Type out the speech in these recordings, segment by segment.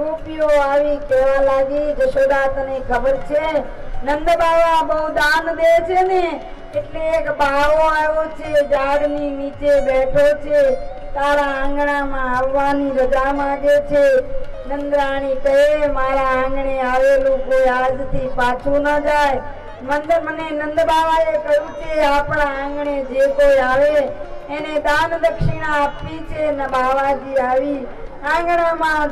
ગોપીઓ આવી કેવા લાગી જશોદા તને ખબર છે? નંદ બાવા બહુ દાન દે છે ને? એટલે એક બાવો આવ્યો છે, ઝાડની નીચે બેઠો છે. તારા આંગણામાં આવવાની રજા માગે છે. નંદરાણી કહે, મારા આંગણે આવેલું કોઈ આજથી પાછું ન જાય. મંદ, મને નંદ બાવાએ કહ્યું છે, આપણા આંગણે જે કોઈ આવે, એને દાન દક્ષિણા આપવી છે. ને બાવાજી આવી આંગણામાં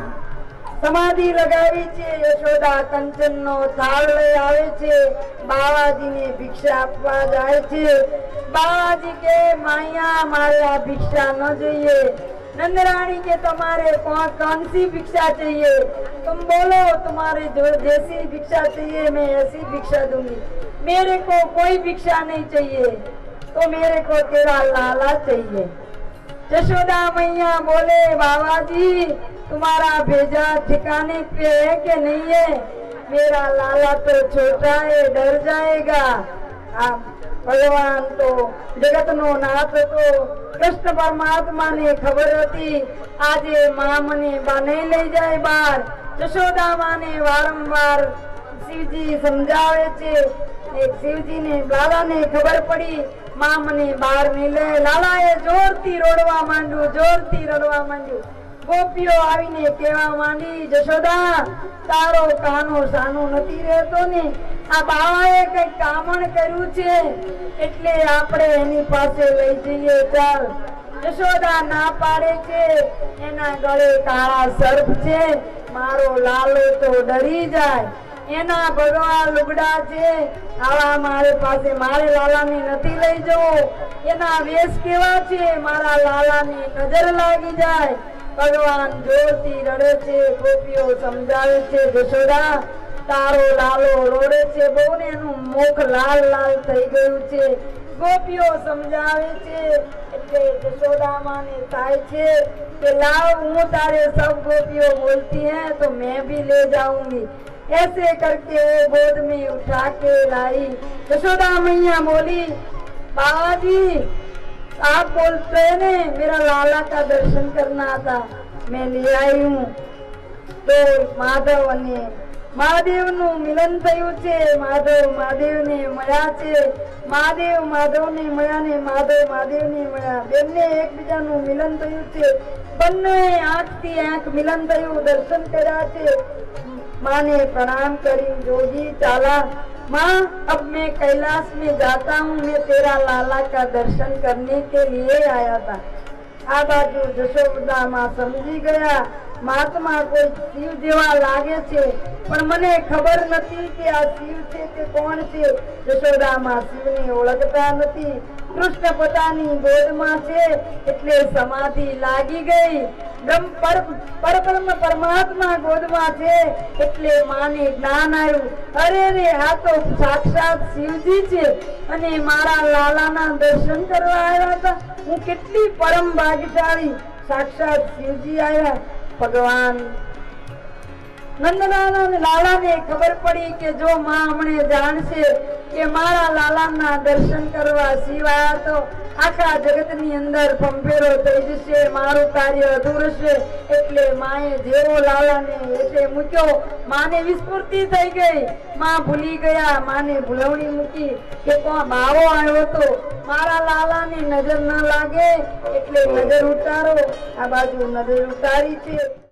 સમાધિ લગાવી છે યશોદા કંચનનો થાળ લઈ આવે છે બાવાજીને ભિક્ષા આપવા જાય છે બાવાજી કે માયા મારે આ ભિક્ષા ન જોઈએ नंदरानी के तुम्हारे कौन कौन सी भिक्षा चाहिए तुम बोलो तुम्हारे जो जैसी भिक्षा चाहिए मैं ऐसी भिक्षा दूंगी मेरे को कोई भिक्षा नहीं चाहिए तो मेरे को तेरा लाला चाहिए जशोदा मैया बोले बाबा जी तुम्हारा भेजा ठिकाने पे है कि नहीं है मेरा लाला तो छोटा है डर जाएगा आप ભગવાન તો જગતનો નાથ હતો કૃષ્ણ પરમાત્માને ખબર હતી આજે મા મને બાને લઈ જાય બાર જશોદા માને વારંવાર શિવજી સમજાવે છે એક શિવજીને લાલાને ખબર પડી મા બાર નહીં લાલાએ જોરથી રોડવા માંડ્યું, જોરથી રડવા માંડ્યું. ગોપીઓ આવીને કહેવા માંડી, જશોદા, તારો કાનો સાનો નથી રહેતો ને. આ બાવાએ કઈ કામણ કર્યું છે, એટલે આપણે એની પાસે લઈ જઈએ, ચાલ. જશોદા ના પાડે છે, એના ગળે કાળા સર્પ છે, મારો લાલો તો ડરી જાય. એના ભરો આ લુગડા છે. આવા મારે પાસે મારે લાલાની નથી લઈ જવો. એના વેશ કેવા છે? મારા લાલાની નજર લાગી જાય. ભગવાન જોરથી રડે છે, ગોપીઓ સમજાવે છે જશોદા તારો લાલો રોડે છે. બહુ ને એનું મુખ લાલ લાલ થઈ ગયું છે. ગોપીઓ સમજાવે છે, એટલે જશોદા માને થાય છે કે લાવ, હું તારે સૌ ગોપીઓ બોલતી હે, તો મેં ભી લે જાઉંગી. ऐसे करके वो गोद में उठा के लाई यशोदा मैया बोली बाबा जी आप बोलते हैं ने मेरा लाला का दर्शन करना था मैं ले आई हूँ તો માધવ અને મહાદેવનું મિલન થયું છે માધવ મહાદેવને મળ્યા છે મહાદેવ માધવને મળ્યા ને માધવ મહાદેવને મળ્યા બંને એકબીજાનું મિલન થયું છે બંને આંખથી આંખ મિલન થયું દર્શન કર્યા છે माँ ने प्रणाम करी जोगी चाला माँ अब मैं कैलाश में जाता हूँ मैं तेरा लाला का दर्शन करने के लिए आया था આ બાજુ જશોદામાં સમજી ગયા મહાત્મા કોઈ શિવ જેવા લાગે છે પણ મને ખબર નથી કે આ શિવ છે કે કોણ છે જશોદામાં શિવને ઓળખતા નથી કૃષ્ણ પોતાની ગોદમાં છે, એટલે સમાધિ લાગી ગઈ. બ્રહ્મ પરબ્રહ્મ પરમાત્મા ગોદમાં છે, એટલે માને જ્ઞાન આવ્યું. અરે રે, આ તો સાક્ષાત શિવજી છે, અને મારા લાલાના દર્શન કરવા આવ્યા હતા. હું કેટલી પરમ ભાગ્યશાળી સાક્ષાત શિવજી આવ્યા. ભગવાન નંદલાલ લાલાને ખબર પડી કે જો માં હમણે જાણશે કે મારા લાલાના દર્શન કરવા સિવાય તો આખા જગતની અંદર પંપેરો થઈ જશે, મારું કાર્ય અધૂરું છે એટલે માએ જેવો લાલાને એટલે મૂક્યો. માને વિસ્ફૂર્તિ થઈ ગઈ. માં ભૂલી ગયા, માને ભૂલવણી મૂકી કે કોણ બાવો આવ્યો તો? મારા લાલાની નજર ન લાગે, એટલે નજર ઉતારો. આ બાજુ નજર ઉતારી છે.